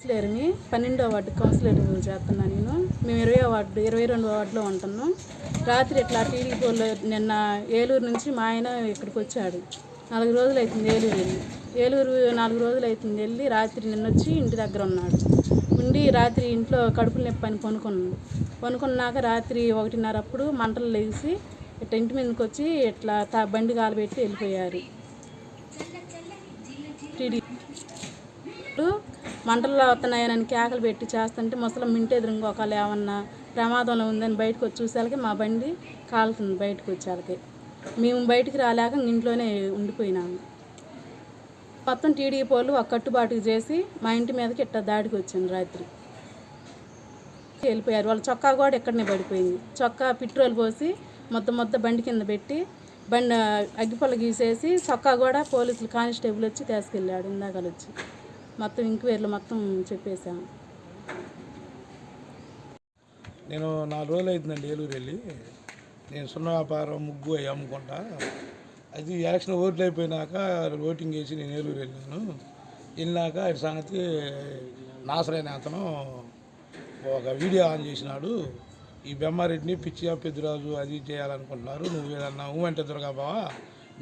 కౌన్సిలర్ని పన్నెండో ward councillor చేస్తున్నాను నేను. మేము ఇరవై వార్డు ఇరవై రెండో వార్డులో ఉంటున్నాం. రాత్రి ఇట్లా టీడీ వాళ్ళు నిన్న ఏలూరు నుంచి మా ఆయన ఇక్కడికి వచ్చాడు. నాలుగు రోజులు అవుతుంది ఏలూరు వెళ్ళి. ఏలూరు నాలుగు రోజులు అవుతుంది వెళ్ళి రాత్రి నిన్న వచ్చి ఇంటి దగ్గర ఉన్నాడు. ఉండి రాత్రి ఇంట్లో కడుపులు నొప్పి అని కొనుక్కున్నాక పనుకున్నాక రాత్రి ఒకటిన్నర అప్పుడు మంటలు లేచి ఇట్లా ఇంటి మీదకి వచ్చి ఇట్లా తా బండి కాలబెట్టి వెళ్ళిపోయారు. టీడీ మంటలు వస్తున్నాయని కేకలు పెట్టి చేస్తుంటే ముసలం ఇంటి ఎదురుగా ఏమన్నా ప్రమాదంలో ఉందని బయటకు వచ్చి చూసేళ్ళకి మా బండి కాలుతుంది బయటకు వచ్చేళ్ళకి. మేము బయటికి రాలేక ఇంట్లోనే ఉండిపోయినాము. మొత్తం టీడీపీ వాళ్ళు ఒక కట్టుబాటుకు చేసి మా ఇంటి మీదకి ఇట్ట దాడికి వచ్చాను రాత్రి. వెళ్ళిపోయారు. వాళ్ళ చొక్కా కూడా ఇక్కడనే పడిపోయింది. చొక్కా పెట్రోల్ పోసి మొత్తం మొత్తం బండి కింద పెట్టి బండి అగ్గిపొల్ల గీసేసి చొక్కా కూడా పోలీసులు కానిస్టేబుల్ వచ్చి తీసుకెళ్ళాడు. ఇందాకలు వచ్చి మొత్తం ఇంక్వైరీలు మొత్తం చెప్పేశాం. నేను నాలుగు రోజులు అవుతుందండి ఏలూరు వెళ్ళి. నేను సున్న వ్యాపారం ముగ్గు అవి అమ్ముకుంటా. అది ఎలక్షన్ ఓట్లు అయిపోయినాక ఓటింగ్ వేసి నేను ఏలూరు వెళ్ళాను. వెళ్ళినాక ఇటు సంగతి నాసరైన అతను ఒక వీడియో ఆన్ చేసినాడు. ఈ బెమ్మారెడ్డిని పిచ్చిగా పెద్దిరాజు అది చేయాలనుకుంటున్నారు. నువ్వు ఏదన్నా ఊమంటే దొరకా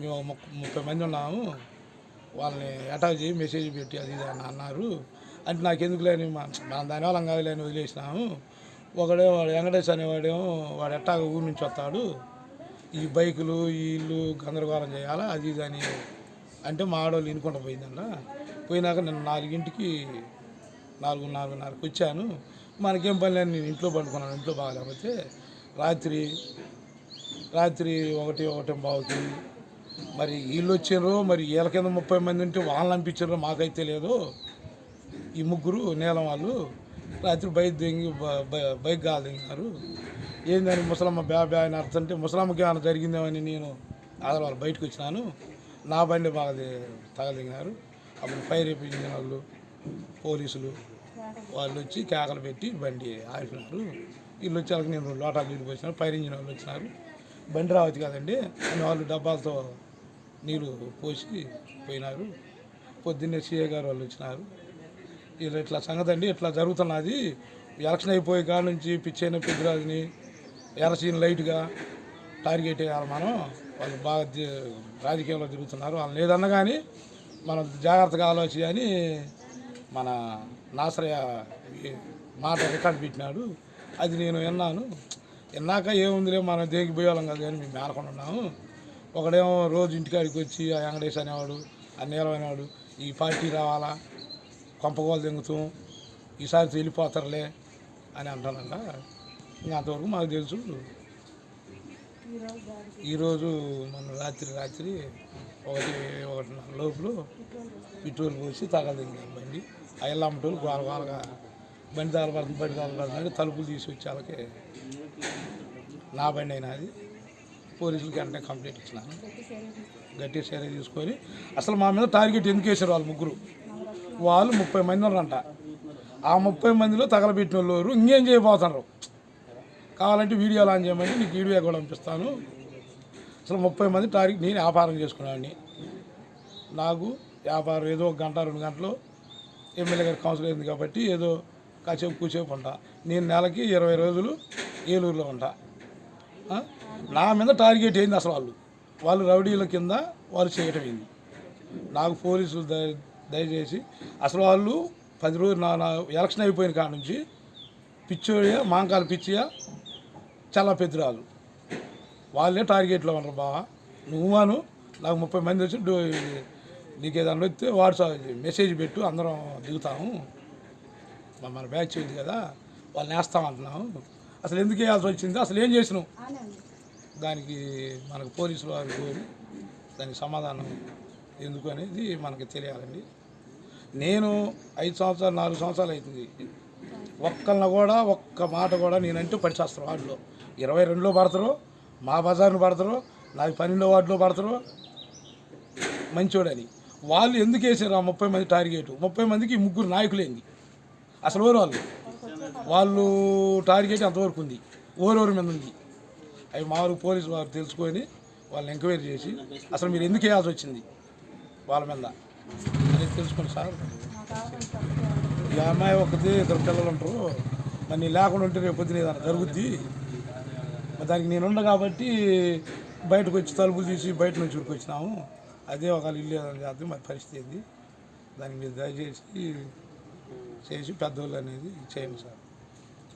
మేము ఒక ముప్పై మంది ఉన్నాము. వాళ్ళని అటాక్ చేయి మెసేజ్ పెట్టి అది ఇది అని అన్నారు. అంటే నాకు ఎందుకు లేని మనం దానివల్ల కాదు లేని వదిలేసినాము. ఒకడే వాడు వెంకటేష్ అనేవాడేమో వాడు ఎట్టాగ ఊరు నుంచి వస్తాడు. ఈ బైకులు ఈ ఇల్లు గందరగోళం చేయాలా అది ఇది అని అంటే మా ఆడవాళ్ళు ఇనుకుంటూ పోయిందంట. పోయినాక నేను నాలుగింటికి నాలుగు నాలుగున్నరకు వచ్చాను. మనకేం పని లేదు నేను ఇంట్లో పండుకున్నాను ఇంట్లో బాగాలేకపోతే రాత్రి రాత్రి ఒకటి ఒకటి బావుకి మరి వీళ్ళు వచ్చారు మరి వీళ్ళ కింద ముప్పై మంది ఉంటే వాళ్ళని అనిపించారు మాకైతే లేదు. ఈ ముగ్గురు నీలం వాళ్ళు రాత్రి బైక్ దింగి బైక్ గాలి దింగారు ఏందని ముసలమ్మ బ్యా బ్యా అని అర్థంటే ముసలమ్మకి ఏమైనా జరిగిందేమని నేను ఆదివారం బయటకు వచ్చినాను. నా బండి బాగా తగలిగినారు అప్పుడు ఫైర్ ఇంజిన్ వాళ్ళు పోలీసులు. వాళ్ళు వచ్చి కేకలు పెట్టి బండి ఆపినారు. వీళ్ళు వచ్చాక నేను లోటాలు నీళ్ళు పోసినారు ఫైర్ ఇంజిన్ వాళ్ళు వచ్చినారు. బండి రావచ్చు కదండి అని వాళ్ళు డబ్బాలతో నీళ్ళు పోసి పోయినారు. పొద్దున్నే సీఏ గారు వాళ్ళు వచ్చినారు. ఇలా ఇట్లా సంగతి అండి ఇట్లా జరుగుతున్నది. ఎలక్షన్ అయిపోయే కాడ నుంచి పిచ్చైన పెద్దరాజుని ఎరసీని లైట్గా టార్గెట్ వేయాలి మనం. వాళ్ళు బాగా రాజకీయంలో తిరుగుతున్నారు. వాళ్ళని ఏదన్నా కానీ మనం జాగ్రత్తగా ఆలోచి అని మన నాసరయ్య మాట రికార్డు పెట్టినాడు. అది నేను విన్నాను. విన్నాక ఏముందిలే మనం దేనికి పోయేవాళ్ళం కాదు కానీ మేము మేలకుండా ఉన్నాము. ఒకడేమో రోజు ఇంటికాడికి వచ్చి ఆ వెంకటేష్ అనేవాడు ఆ నీలం అనేవాడు ఈ పార్టీ రావాలా కొంపగోలు దింగుతాం ఈసారి వెళ్ళిపోతారులే అని అంటానంట ఇంకా అంతవరకు మాకు తెలుసు. ఈరోజు మన రాత్రి రాత్రి ఒకటి ఒకటిన్నర లోపల పెట్రోల్ పోసి తగలదింది బండి. ఆ ఎల్లమ్మటోళ్ళు గోల గోలగా బండి తగలబడుతుంది బండి తగలబడుతుంది తలుపులు తీసి వచ్చే వాళ్ళకి నా బండి అయినా అది. పోలీసులకి వెంటనే కంప్లైంట్ ఇచ్చినాను గట్టి చర్య తీసుకొని అసలు మా మీద టార్గెట్ ఎందుకు వేశారు వాళ్ళు ముగ్గురు? వాళ్ళు ముప్పై మంది ఉన్నారంట. ఆ ముప్పై మందిలో తగలబెట్టిన వాళ్ళు ఇంకేం చేయబోతున్నారు? కావాలంటే వీడియో ఆన్ చేయమని నీకు వీడియో కూడా పంపిస్తాను. అసలు ముప్పై మంది టార్గెట్ నేను వ్యాపారం చేసుకునేవాడిని. నాకు వ్యాపారం ఏదో ఒక గంట రెండు గంటలు ఎమ్మెల్యే గారి కౌన్సిల్ అయింది కాబట్టి ఏదో కాసేపు కూసేపు ఉంటా. నేను నెలకి ఇరవై రోజులు ఏలూరులో ఉంటా. నా మీద టార్గెట్ ఏంది అసలు వాళ్ళు? వాళ్ళు రౌడీల కింద వాళ్ళు చేయటం ఏంది? నాకు పోలీసులు దయచేసి అసలు వాళ్ళు పది రోజులు నా నా ఎలక్షన్ అయిపోయిన కాడ నుంచి పిచ్చోడియా మాంకాల పిచ్చియా చాలా పెద్దరాలు. వాళ్ళే టార్గెట్లో ఉన్నారు బావా. నువ్వును నాకు ముప్పై మంది వచ్చి డో- నీకు ఏదన్నా వస్తే వాట్సాప్ మెసేజ్ పెట్టు అందరం దిగుతాము. మన బ్యాచ్ ఉంది కదా వాళ్ళని వేస్తామంటున్నాము అసలు ఎందుకు వేయాల్సి వచ్చింది? అసలు ఏం చేసినావు? దానికి మనకు పోలీసులు వారు కోరి దానికి సమాధానం ఎందుకు అనేది మనకి తెలియాలండి. నేను ఐదు సంవత్సరాలు నాలుగు సంవత్సరాలు అవుతుంది. ఒక్కళ్ళని కూడా ఒక్క మాట కూడా నేనంటూ పడిచేస్తారు వార్డులో. ఇరవై రెండులో పడతారు మా బజార్ను పడతారు నాకు పన్నెండో వార్డులో పడతారు. మంచోడని. వాళ్ళు ఎందుకు వేసారు ఆ ముప్పై మంది టార్గెట్? ముప్పై మందికి ముగ్గురు నాయకులేంది. అసలు ఎవరు వాళ్ళు? వాళ్ళు టార్గెట్ అంతవరకు ఉంది. ఓరెవరి మీద ఉంది. అవి మామూలు పోలీసు వారు తెలుసుకొని వాళ్ళని ఎంక్వైరీ చేసి అసలు మీరు ఎందుకు వేయాల్సి వచ్చింది వాళ్ళ మీద అనేది తెలుసుకోండి సార్. ఈ అమ్మాయి ఒకటి ఇద్దరు పిల్లలు ఉంటారు. మరి నీ లేకుండా ఉంటే రేపు పొద్దున ఏదైనా జరుగుద్ది? మరి దానికి నేను ఉండ కాబట్టి బయటకు వచ్చి తలుపులు తీసి బయట నుంచి వచ్చినాము. అదే ఒక ఇల్లు ఏదైనా చేద్దాం మరి పరిస్థితి ఏంది? దానికి మీరు దయచేసి చేసి పెద్దోళ్ళు అనేది చేయండి సార్.